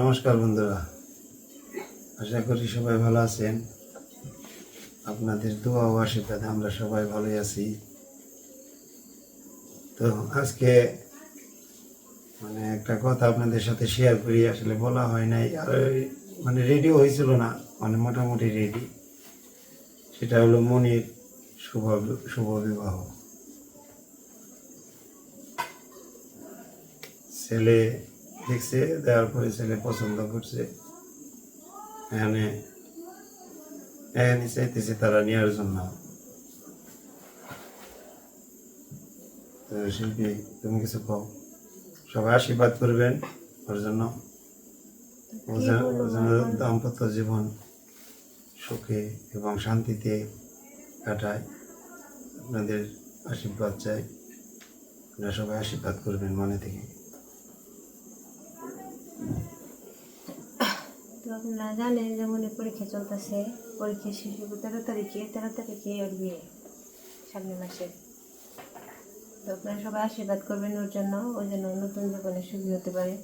নমস্কার বন্ধুরা। আশা করি সবাই ভালো আছেন। আপনাদের দোয়া ও আশীর্বাদে আমরা সবাই ভালোই আছি। তো আজকে মানে একটা কথা আপনাদের সাথে শেয়ার করি, আসলে বলা হয় নাই। আর মানে রেডিও হয়েছিল না মানে মোটামুটি রেডি সেটা হলো মনির শুভ শুভ বিবাহ। ছেলে দেখছে, দেওয়ার পরে ছেলে পছন্দ করছে। এখানে এখানে চাইতেছে তারা নেওয়ার জন্য। শিল্পী, তুমি কিছু কও? সবাই আশীর্বাদ করবেন ওর জন্য দাম্পত্য জীবন সুখে এবং শান্তিতে কাটায়। আপনাদের আশীর্বাদ চাই। আপনারা সবাই আশীর্বাদ করবেন মনে থেকে তো আপনারা জানেন যেমন পরীক্ষা চলতেছে। পরীক্ষা শেষ হবে তেরো তারিখে তেরো তারিখে ওর বিয়ে সামনে মাসে। তো আপনারা সবাই আশীর্বাদ করবেন ওর জন্য ওই জন্য নতুন জীবনে সুখী হতে পারে।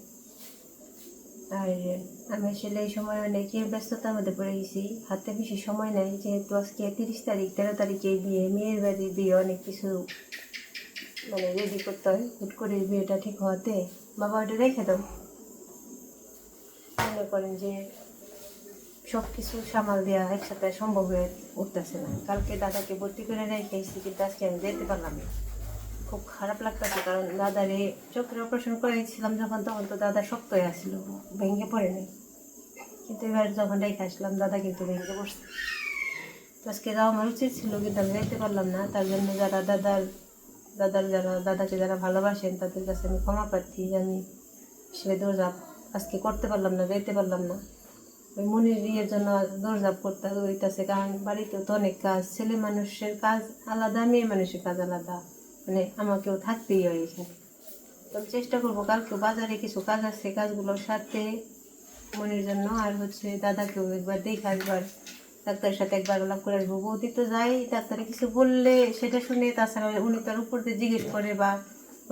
আর আমি আসলে এই সময় অনেক ব্যস্ততার মধ্যে পড়ে গেছি, হাতে বেশি সময় নেই, যেহেতু আজকে তিরিশ তারিখ, তেরো তারিখে বিয়ে, মেয়ের বাড়ির বিয়ে, অনেক কিছু মানে রেডি করতে হয়। হুট করে বিয়েটা ঠিক হওয়াতে বাবা ওটা রেখে দাও। মনে করেন যে সব কিছু সামাল দেওয়া একসাথে সম্ভব হয়ে উঠতেছে না। কালকে দাদাকে ভর্তি করে রেখে এসেছি কিন্তু আজকে আমি যেতে পারলাম। না খুব খারাপ লাগতেছে কারণ দাদারে চোখের অপারেশন করেছিলাম যখন, তখন তো দাদা শক্ত হয়ে আসছিল, ভেঙে পড়ে নাই কিন্তু এবার যখন রেখে আসলাম, দাদা কিন্তু ভেঙে পড়ছে। আজকে যাওয়া আমার উচিত ছিল, কিন্তু আমি যেতে পারলাম না। তার জন্য যারা দাদার দাদার যারা, দাদাকে যারা ভালোবাসেন, তাদের কাছে আমি ক্ষমা প্রার্থী আমি সে দৌড়ঝাঁপ আজকে করতে পারলাম না যেতে পারলাম না। ওই মনির বিয়ের জন্য দৌড়ঝাঁপ করতে হইতেছে, কারণ বাড়িতে তো অনেক কাজ, ছেলে মানুষের কাজ আলাদা, মেয়ে মানুষের কাজ আলাদা মানে আমাকেও থাকতেই হয় এখানে। তো আমি চেষ্টা করব, কালকে বাজারে কিছু কাজ আছে, কাজগুলোর সাথে মনির জন্য, আর হচ্ছে দাদাকেও একবার দেখা একবার ডাক্তারের সাথে একবার আলাপ করে আসব। বৌদি তো যাই, ডাক্তারে কিছু বললে সেটা শুনে, তাছাড়া উনি তার উপর দিয়ে জিজ্ঞেস করে বা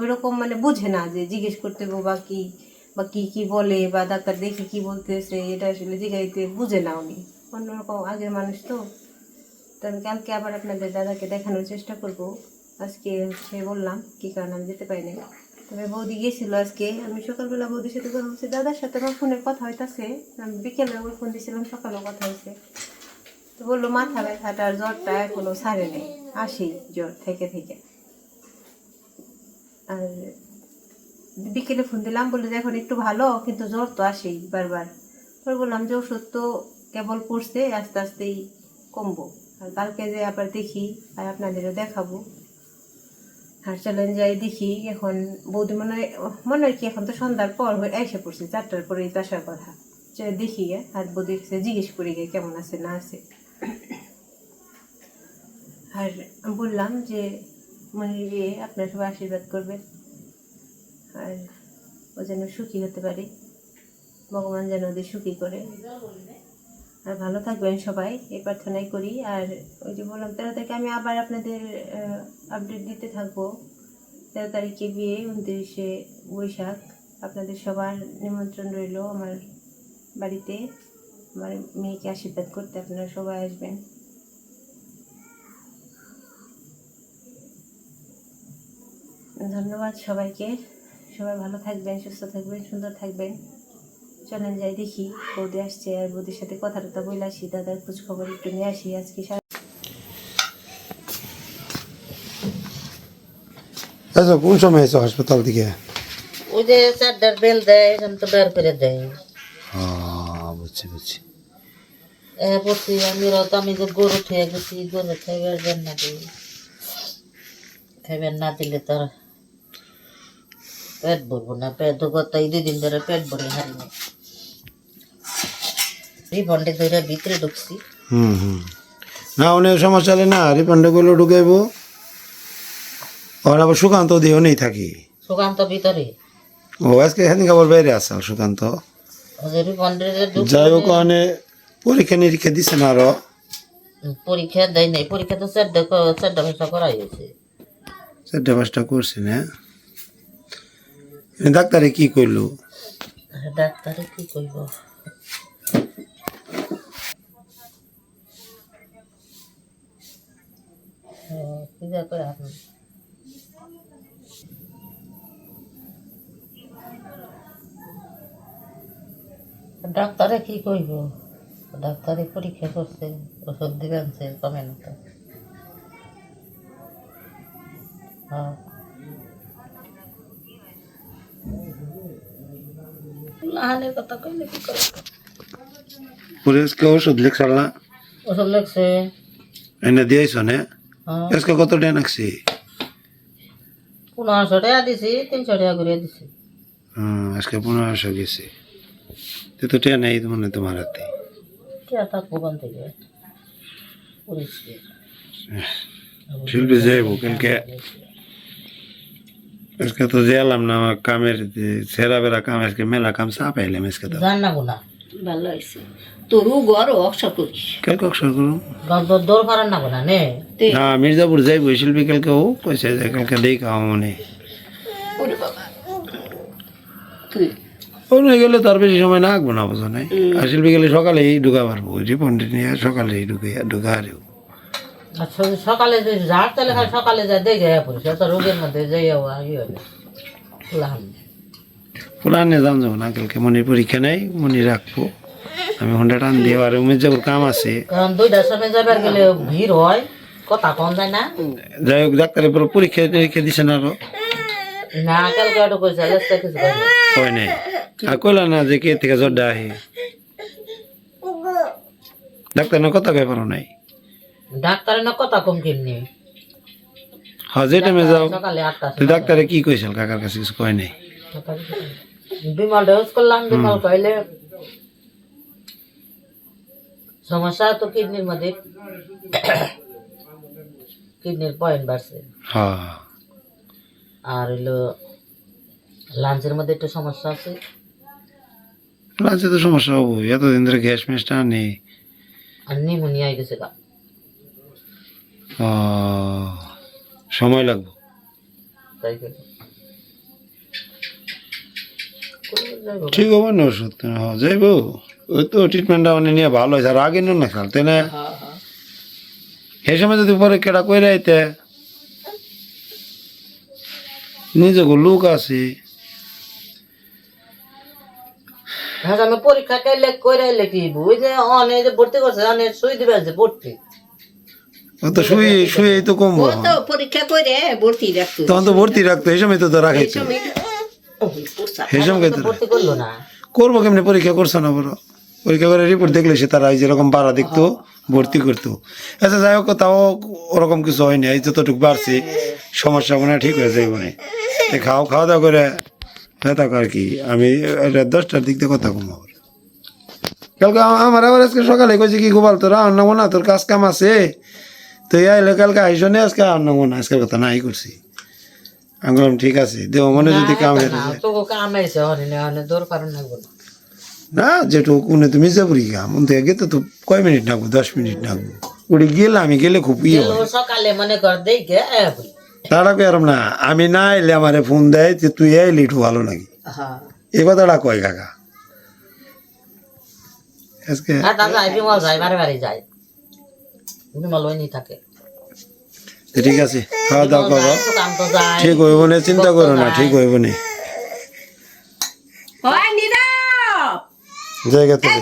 ওইরকম মানে বুঝে না যে জিজ্ঞেস করতে বা কি। বা কি কি বলে বা ডাক্তার দেখে কি বলতেছে, এটা আসলে জিগাইতে বুঝে না উনি। অন্যরকম আগের মানুষ তো। আমি কালকে আবার আপনাদের দাদাকে দেখানোর চেষ্টা করব। আজকে হচ্ছে বললাম কি কারণে আমি যেতে পারি না তবে বৌদি গিয়েছিল আজকে। আমি সকালবেলা বৌদির সাথে কথা বলছি। দাদার সাথে আমার ফোনে কথা হইতাছে। আমি বিকেলে ওই ফোন দিয়েছিলাম, সকালেও কথা হয়েছে তো বলল, মাথা ব্যথাটা আর জ্বরটা এখনও সারে নেই। আসেই জ্বর থেকে থেকে। আর বিকেলে ফোন দিলাম, বলল যে এখন একটু ভালো, কিন্তু জ্বর তো আসেই বারবার। পরে বললাম, যে ওষুধ তো কেবল পড়ছে, আস্তে আস্তেই কমবো। আর কালকে যে আবার দেখি, আর আপনাদেরও দেখাবো। আর চলেন যাই দেখি, এখন বৌদি মনে হয় মনে হয় কি, এখন তো সন্ধ্যার পর এসে পড়ছে, চারটার পরেই তো আসার কথা। যে দেখি, আর বৌদি জিজ্ঞেস করি গে কেমন আছে, না আছে। আর বললাম যে মনে আপনারা সবাই আশীর্বাদ করবেন। আর ও যেন সুখী হতে পারে। ভগবান যেন ওদের সুখী করে। আর ভালো থাকবেন সবাই, এই প্রার্থনাই করি। আর ওই যে বললাম, তেরো তারিখে আমি আবার আপনাদের আপডেট দিতে থাকব। তেরো তারিখে বিয়ে, উনত্রিশে বৈশাখ। আপনাদের সবার নিমন্ত্রণ রইল আমার বাড়িতে। আমার মেয়েকে আশীর্বাদ করতে আপনারা সবাই আসবেন। ধন্যবাদ সবাইকে। সবাই ভালো থাকবেন সুস্থ থাকবেন সুন্দর থাকবেন। চলেন যাই দেখি বৌদি আসছে আর বৌদির সাথে কথা টথা বলে আসি দাদার খোঁজ খবর একটু নিয়ে আসি আজকে আচ্ছা কোন সময় এসো হাসপাতাল থেকে ওই যে চারটার বেল দেয় এখান তো বের করে দেয়। হ্যাঁ বুঝছি বুঝছি। এ পড়ছি আমি রত আমি যে গরু খেয়ে গেছি গরু খাইবার জন্য দিই। খাইবার না দিলে তার পেট ভরবো না পেট গত এই দিন ধরে পেট ভরে হারিনি রিফন্ডে ধরে ভিতরে ঢুকছি। হুম হুম। না অনেক সমস্যা হলে না রিফান্ডগুলো ঢুকাইব। আর আবার সুকান্ত দিও নেই থাকি। সুকান্ত ভিতরে? ও আজকে এখানে খাবার বাইরে আসা সুকান্ত। রিফন্ডে যাই হোক ওখানে পরীক্ষা নিরীক্ষা দিছে না আরও। পরীক্ষা দেয় নাই পরীক্ষা তো চারটা চারটা ভাষা করা হয়েছে। চারটে পাঁচটা করছি না ডাক্তারে কি করল ডাক্তারে কি কইব? কি যা কই আপনি ডাক্তারে কি কইব? ডাক্তারে পরীক্ষা করছে, ওষুধ দিবেন কমে না তো হ্যাঁ লাহানের কথা কইলে কি করে আজকে ওষুধ লিখছাল না? ওষুধ লাগছে এনে দিয়েছ নে? হ্যাঁ। আজকে কত টাকা নাকছি? পনেরোশো টাকা দিছি তিনশো টাকা করে দিছি। হুম, আজকে পনেরোশো গেছে। তো তো টাকা নেই মানে তোমার হাতে। টাকা থাকব ওখান থেকে। পরিষ্কার শিল্পী যাইব কালকে আজকে তো গেলাম না আমার কামের সেরা বেড়া কাম আজকে মেলা কাম চা পাইলাম আজকে তো জান না গুনা ভালো হয়েছে তোরও গড় অক্সর করিস কালকে করুন গন্ধ দৌড় ফারান না গুনা নে না মির্জাপুর যাইব শিল্পী কালকে ও কইছে যে কালকে দেই খাওয়া মনে ওরে বাবা তুই ওখানে গেলে তার বেশি সময় না আঁকবো না বুঝো নাই আর শিল্পী গেলে সকালেই ঢুকা পারব রিপন্ডি নিয়ে সকালেই ঢুকে ঢুকা স- সকালে যে ঝাড় তেলে খালি সকালে যা দেখে পড়ি সে তো রোগের মধ্যে যাই ইয়ে হয় লাহান পুরানে যাম যাব না কালকে মনির পরীক্ষা নেই মনি রাখব। আমি হন্ডা টান দিয়ে আর মির্জাপুর কাম আছে। কারণ দুইটার সময় যাবার গেলে ভিড় হয় কথা কম যায় না। যাই হোক ডাক্তারের পর পরীক্ষা টরীক্ষা দিছে না আরও? না কালকে ওটা কইছে লেসটা কিছু কয় নাই। আর কইলা না যে কে থেকে জ্বরটা আহে ডাক্তার না কথা কয় পারো নাই। ডাক্তারের না কথা কম কিননি হ্যাঁ যে টাইমে যাও। সকালে আটটা ডাক্তারে কি কইছিল কাকার কাছে কিছু কয় নাই? বিমল ডোজ করলাম বিমল কইলে সমস্যা তো কিডনির মধ্যে। কিডনির পয়েন্ট বাড়ছে। হ্যাঁ। আর হইল লাঞ্চের মধ্যে একটু সমস্যা আছে। লাঞ্চে তো সমস্যা হব এতদিন ধরে গ্যাস ম্যাসটা আনি। আর নিমোনিয়া গেছে গা। ও, সময় লাগবো। ঠিক হবে না ওষুধ হ্যাঁ যাইব। ওই তো ট্রিটমেন্টটা মানে নিয়ে ভালো হয়েছে। আর আগে না খেল তাই না? সেই সময় যদি পরে কেটা কই রাইতে নিজেকে লোক আছে। হ্যাঁ পরীক্ষা কাইলে কইরা আইলে কি বুঝ যে অনে যে ভর্তি করছে অনে সুই দিবে যে ভর্তি। তো শুয়ে তো কমবো। তো পরীক্ষা করে ভর্তি রাখতো। তখন তো ভর্তি রাখতো এই সময় তো তো সময় করব কেমনি? পরীক্ষা করছ না বড় পরীক্ষা করে রিপোর্ট দেখলে সে তারা যেরকম বাড়া দেখতো ভর্তি করতো। আচ্ছা যাই হোক তাও ওরকম কিছু হয়নি এই যতটুকু বাড়ছে সমস্যা মনে হয় ঠিক হয়ে তো খাও খাওয়া দাওয়া করে হ্যাঁ থাকো আর কি। আমি দশটার দিক দিয়ে কথা কম কালকে আমার আবার আজকে সকালে কইছে কি গোপাল তোর আর নামো না তোর কাজ কাম আছে? তো এই আইলে কালকে আইসো নে আজকে আর না আজকের কথা নাই করছি আমি বললাম ঠিক আছে দেব মনে যদি কাম হেরে না যায় তো কাম আইছে অনে না অনে দূর লাগবে না। না যেটুকু কোনে তুমি যাবরি কাম অন্ত গেতে তো কয় মিনিট নাগবো দশ মিনিট নাগবো ওটি গেলে আমি গেলে খুব ইয়ে হয়। সকালে মনে কর এ বলি। তারা কই আরাম না আমি না এলে আমারে ফোন দেয় যে তুই আইলি একটু ভালো নাকি? হ্যাঁ। এই কথাটা কয় কাকা? আজকে যাই যাই বারে বারে যায় বিমল ওই থাকে। ঠিক আছে খাওয়া দাওয়া করো। ঠিক হইব না চিন্তা করো না ঠিক হইব না। জায়গা থেকে।